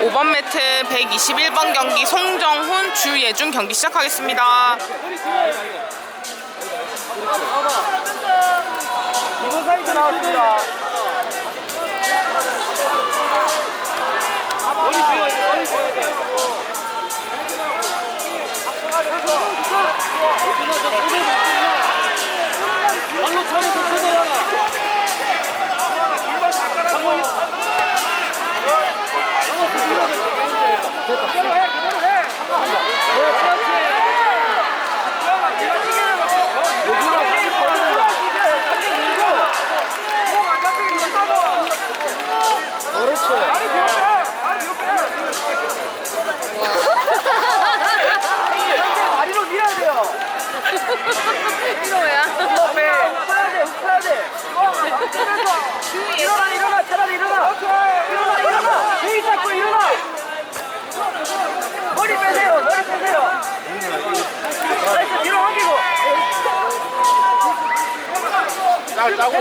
5번 매트 121번 경기 송정훈 주예준 경기 시작하겠습니다. 이번 사이트 나왔습니다. 돼, 일어나, 일어나, 차라리 일어나. 일어나, 일어나. 회의 잡고 일어나. 머리 빼세요, 머리 빼세요. 나이스, 뒤로 옮기고. 짤 짜고